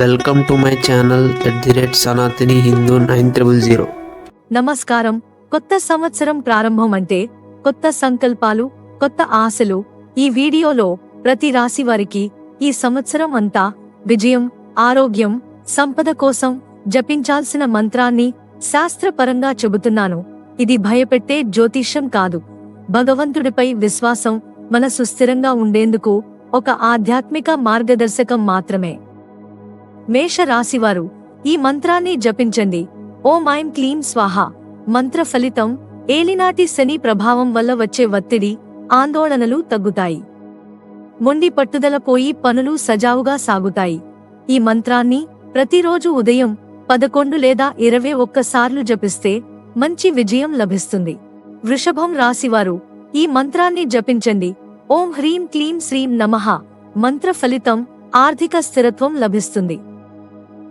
Welcome to my channel at the rate Sanatani Hindu nine triple zero. నమస్కారం. కొత్త సంవత్సరం ప్రారంభం అంటే కొత్త సంకల్పాలు కొత్త ఆశలు ఈ వీడియోలో ప్రతి రాశి వారికి ఈ సంవత్సరం అంతా విజయం ఆరోగ్యం సంపద కోసం జపించాల్సిన మంత్రాన్ని శాస్త్రపరంగా చెబుతున్నాను. ఇది భయపెట్టే జ్యోతిష్యం కాదు. భగవంతుడిపై విశ్వాసం మనసు స్థిరంగా ఉండేందుకు ఒక ఆధ్యాత్మిక మార్గదర్శకం మాత్రమే. మేష రాశివారు ఈ మంత్రాన్ని జపించండి. ఓం ఐం క్లీం స్వాహ. మంత్ర ఫలితం ఏలినాటి శని ప్రభావం వల్ల వచ్చే ఒత్తిడి ఆందోళనలు తగ్గుతాయి. మొండి పట్టుదల పోయి పనులు సజావుగా సాగుతాయి. ఈ మంత్రాన్ని ప్రతిరోజు ఉదయం పదకొండు లేదా ఇరవై ఒక్కసార్లు జపిస్తే మంచి విజయం లభిస్తుంది. వృషభం రాశివారు ఈ మంత్రాన్ని జపించండి. ఓం హ్రీం క్లీం శ్రీం నమః. మంత్ర ఫలితం ఆర్థిక స్థిరత్వం లభిస్తుంది.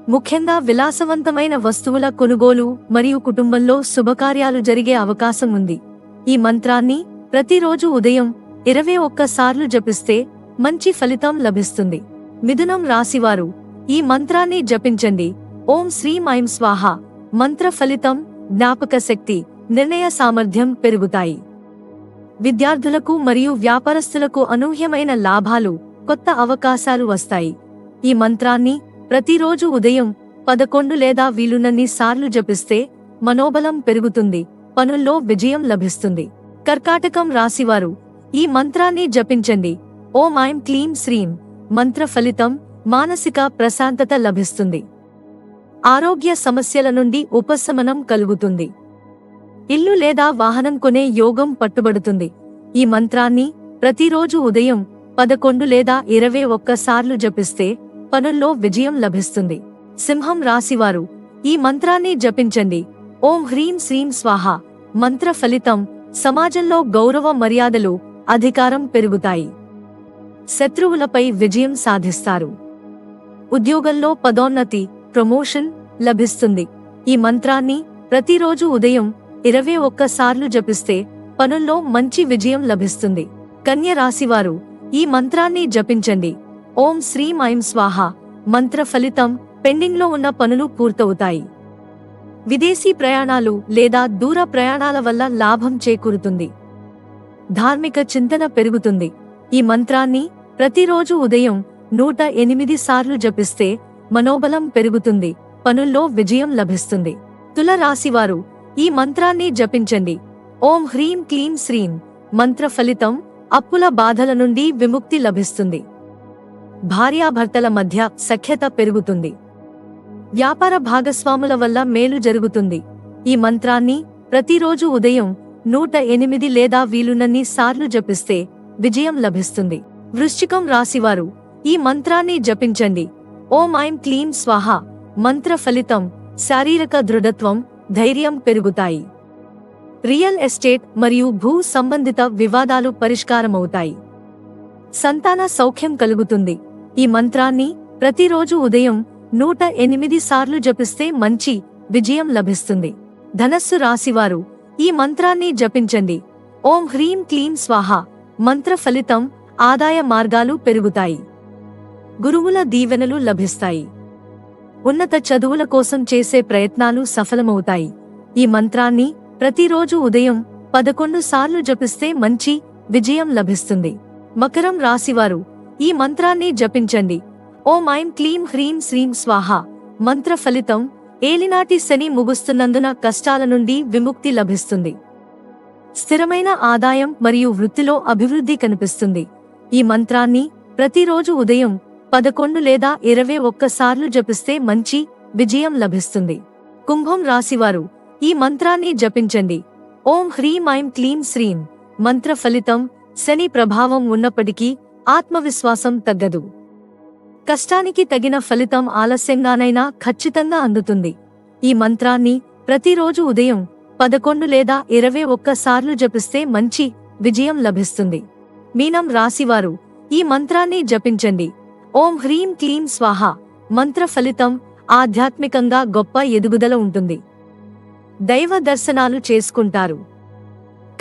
ముఖ్యంగా విలాసవంతమైన వస్తువుల కొనుగోలు మరియు కుటుంబంలో శుభకార్యాలు జరిగే అవకాశం ఉంది. ఈ మంత్రాన్ని ప్రతిరోజు ఉదయం ఇరవై ఒక్కసార్లు జపిస్తే మంచి ఫలితం లభిస్తుంది. మిథునం రాశివారు ఈ మంత్రాన్ని జపించండి. ఓం శ్రీ మైం స్వాహ. మంత్ర ఫలితం జ్ఞాపక శక్తి నిర్ణయ సామర్థ్యం పెరుగుతాయి. విద్యార్థులకు మరియు వ్యాపారస్తులకు అనూహ్యమైన లాభాలు కొత్త అవకాశాలు వస్తాయి. ఈ మంత్రాన్ని ప్రతిరోజు ఉదయం పదకొండు లేదా వీలున్నన్ని సార్లు జపిస్తే మనోబలం పెరుగుతుంది పనుల్లో విజయం లభిస్తుంది. కర్కాటకం రాశివారు ఈ మంత్రాన్ని జపించండి. ఓం ఐం క్లీం శ్రీం. మంత్ర ఫలితం మానసిక ప్రశాంతత లభిస్తుంది. ఆరోగ్య సమస్యల నుండి ఉపశమనం కలుగుతుంది. ఇల్లు లేదా వాహనం కొనే యోగం పట్టుబడుతుంది. ఈ మంత్రాన్ని ప్రతిరోజు ఉదయం పదకొండు లేదా ఇరవై ఒక్కసార్లు జపిస్తే పనుల్లో విజయం లభిస్తుంది. సింహం రాశివారు ఈ మంత్రాన్ని జపించండి. ఓం హ్రీం శ్రీం స్వాహ. మంత్ర ఫలితం సమాజంలో గౌరవ మర్యాదలు అధికారం పెరుగుతాయి. శత్రువులపై విజయం సాధిస్తారు. ఉద్యోగంలో పదోన్నతి ప్రమోషన్ లభిస్తుంది. ఈ మంత్రాన్ని ప్రతిరోజు ఉదయం ఇరవై ఒక్కసార్లు జపిస్తే పనుల్లో మంచి విజయం లభిస్తుంది. కన్య రాశివారు ఈ మంత్రాన్ని జపించండి. ఓం శ్రీం ఐం స్వాహ. మంత్ర ఫలితం పెండింగ్లో ఉన్న పనులు పూర్తవుతాయి. విదేశీ ప్రయాణాలు లేదా దూర ప్రయాణాల వల్ల లాభం చేకూరుతుంది. ధార్మిక చింతన పెరుగుతుంది. ఈ మంత్రాన్ని ప్రతిరోజు ఉదయం నూట ఎనిమిది సార్లు జపిస్తే మనోబలం పెరుగుతుంది పనుల్లో విజయం లభిస్తుంది. తుల రాశివారు ఈ మంత్రాన్ని జపించండి. ఓం హ్రీం క్లీం శ్రీం. మంత్ర ఫలితం అప్పుల బాధల నుండి విముక్తి లభిస్తుంది. భార్యాభర్తల మధ్య సఖ్యత పెరుగుతుంది. వ్యాపార భాగస్వాముల వల్ల మేలు జరుగుతుంది. ఈ మంత్రాన్ని ప్రతిరోజు ఉదయం నూట ఎనిమిది లేదా వీలున్నన్ని సార్లు జపిస్తే విజయం లభిస్తుంది. వృశ్చికం రాశివారు ఈ మంత్రాన్ని జపించండి. ఓం ఐం క్లీం స్వాహ. మంత్ర ఫలితం శారీరక దృఢత్వం ధైర్యం పెరుగుతాయి. రియల్ ఎస్టేట్ మరియు భూ సంబంధిత వివాదాలు పరిష్కారమవుతాయి. సంతాన సౌఖ్యం కలుగుతుంది. ఈ మంత్రాన్ని ప్రతిరోజు ఉదయం నూట ఎనిమిది సార్లు జపిస్తే మంచి విజయం లభిస్తుంది. ధనస్సు రాశివారు ఈ మంత్రాన్ని జపించండి. ఓం హ్రీం క్లీం స్వాహ. మంత్ర ఫలితం ఆదాయ మార్గాలు పెరుగుతాయి. గురువుల దీవెనలు లభిస్తాయి. ఉన్నత చదువుల కోసం చేసే ప్రయత్నాలు సఫలమవుతాయి. ఈ మంత్రాన్ని ప్రతిరోజు ఉదయం పదకొండు సార్లు జపిస్తే మంచి విజయం లభిస్తుంది. మకరం రాశివారు ఈ మంత్రాన్ని జపించండి. ఓం ఐం క్లీం హ్రీం శ్రీం స్వాహ. మంత్ర ఫలితం ఏలినాటి శని ముగుస్తున్నందున కష్టాల నుండి విముక్తి లభిస్తుంది. స్థిరమైన ఆదాయం మరియు వృత్తిలో అభివృద్ధి కనిపిస్తుంది. ఈ మంత్రాన్ని ప్రతిరోజు ఉదయం పదకొండు లేదా ఇరవై ఒక్కసార్లు జపిస్తే మంచి విజయం లభిస్తుంది. కుంభం రాశివారు ఈ మంత్రాన్ని జపించండి. ఓం హ్రీం ఐం క్లీం శ్రీం. మంత్ర ఫలితం శని ప్రభావం ఉన్నప్పటికీ ఆత్మవిశ్వాసం తగ్గదు. కష్టానికి తగిన ఫలితం ఆలస్యంగానైనా ఖచ్చితంగా అందుతుంది. ఈ మంత్రాన్ని ప్రతిరోజు ఉదయం పదకొండు లేదా ఇరవై ఒక్కసార్లు జపిస్తే మంచి విజయం లభిస్తుంది. మీనం రాశివారు ఈ మంత్రాన్ని జపించండి. ఓం హ్రీం క్లీం స్వాహ. మంత్ర ఫలితం ఆధ్యాత్మికంగా గొప్ప ఎదుగుదల ఉంటుంది. దైవ దర్శనాలు చేసుకుంటారు.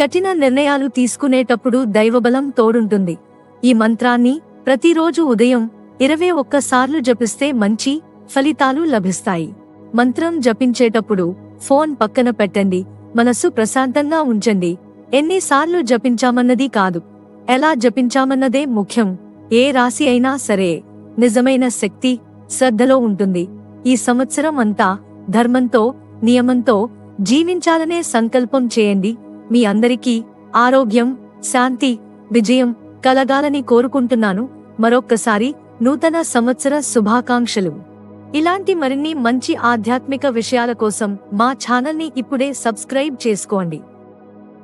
కఠిన నిర్ణయాలు తీసుకునేటప్పుడు దైవబలం తోడుంటుంది. ఈ మంత్రాన్ని ప్రతిరోజు ఉదయం ఇరవై ఒక్కసార్లు జపిస్తే మంచి ఫలితాలు లభిస్తాయి. మంత్రం జపించేటప్పుడు ఫోన్ పక్కన పెట్టండి మనసు ప్రశాంతంగా ఉంచండి. ఎన్నిసార్లు జపించామన్నది కాదు. ఎలా జపించామన్నదే ముఖ్యం. ఏ రాశి అయినా సరే నిజమైన శక్తి శ్రద్ధలో ఉంటుంది. ఈ సంవత్సరం అంతా ధర్మంతో నియమంతో జీవించాలనే సంకల్పం చేయండి. మీ అందరికీ ఆరోగ్యం శాంతి విజయం కలగాలని కోరుకుంటున్నాను. మరొక్కసారి నూతన సంవత్సర శుభాకాంక్షలు. ఇలాంటి మరిన్ని మంచి ఆధ్యాత్మిక విషయాల కోసం మా ఛానల్ని ఇప్పుడే సబ్స్క్రైబ్ చేసుకోండి.